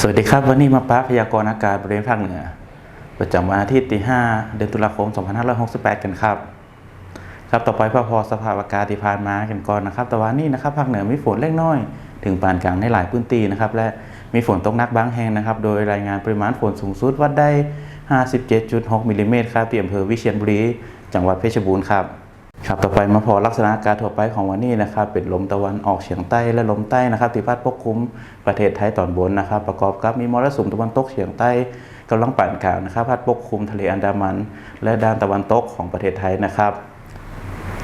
สวัสดีครับ วันนี้มาป้าพยากรณ์อากาศบริเวณภาคเหนือ ประจำวันอาทิตย์ที่ 5 เดือนตุลาคม 2568 กันครับ ครับต่อไปพอพอสภาพอากาศที่ผ่านมากันก่อนนะครับ แต่วันนี้นะครับภาคเหนือมีฝนเล็กน้อย ถึงปานกลางในหลายพื้นที่นะครับ และมีฝนตกหนักบางแห่งนะครับ โดยรายงานปริมาณฝนสูงสุดวัดได้ 57.6มิลลิเมตรครับที่อำเภอวิเชียรบุรี จังหวัดเพชรบูรณ์ครับ ครับต่อไปมาพอลักษณะกาศทั่วไปของวันนี้นะครับเป็นลมตะวันออกเฉียงใต้และลมใต้นะครับที่พัดปกคลุมประเทศไทยตอนบนนะครับ ประกอบกับมีมรสุมตะวันตกเฉียงใต้กำลังปานกลางนะครับพัดปกคลุมทะเลอันดามัน และด้านตะวันตกของประเทศไทยนะครับ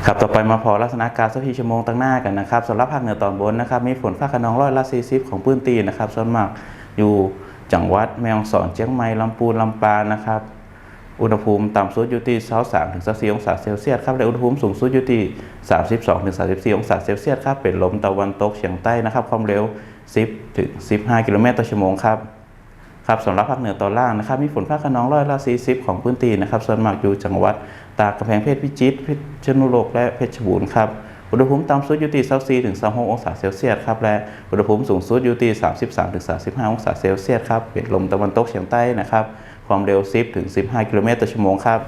ครับต่อไปมาพอลักษณะกาศสักทีชั่วโมงตั้งหน้ากันนะครับสำหรับภาคเหนือตอนบนนะครับมีฝนฟ้าขนองร้อยละ40ของพื้นที่นะครับส่วนมากอยู่จังหวัดแม่ฮ่องสอนเชียงใหม่ลำพูนลำปางนะครับ อุณหภูมิต่ำสุดอยู่ที่23ถึง24องศาเซลเซียสครับและอุณหภูมิสูงสุดอยู่ที่ 32ถึง34องศาเซลเซียสครับเป็นลมตะวันตกเฉียงใต้นะครับความเร็ว 10ถึง15 กิโลเมตรต่อชั่วโมงครับครับสำหรับภาคเหนือตอนล่างนะครับมีฝนฟ้าขนองร้อยละ 40 ของพื้นที่นะครับส่วนมากอยู่จังหวัดตากกำแพงเพชรพิจิตรเพชรนุโลกและเพชรบูรณ์ครับอุณหภูมิต่ำสุดอยู่ที่24ถึง26องศาเซลเซียสครับและอุณหภูมิสูงสุดอยู่ที่33ถึง35องศาเซลเซียสครับเป็นลมตะวันตกเฉียงใต้นะครับ ความเร็ว 10 ถึง 15 กิโลเมตรต่อชั่วโมงครับ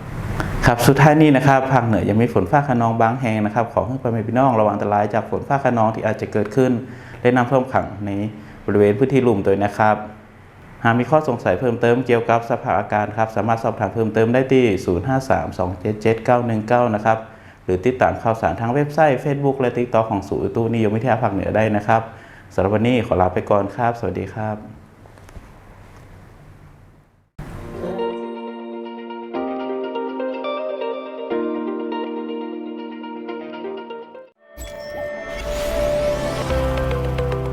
ครับสุดท้ายนี้นะครับภาคเหนือยังมีฝนฟ้าขนองบางแห่งนะครับขอให้พ่อแม่พี่น้องระวังอันตรายจากฝนฟ้าขนองที่อาจจะเกิดขึ้น และน้ำท่วมขังในบริเวณพื้นที่ลุ่มโดยนะครับ หากมีข้อสงสัยเพิ่มเติมเกี่ยวกับสภาพอากาศครับสามารถสอบถามเพิ่มเติมได้ที่ 0532777919 นะครับหรือติดตามข่าวสารทางเว็บไซต์ Facebook และ TikTok ของศูนย์อุตุนิยมวิทยาภาคเหนือได้นะครับสำหรับวันนี้ขอลาไปก่อนครับ สวัสดีครับ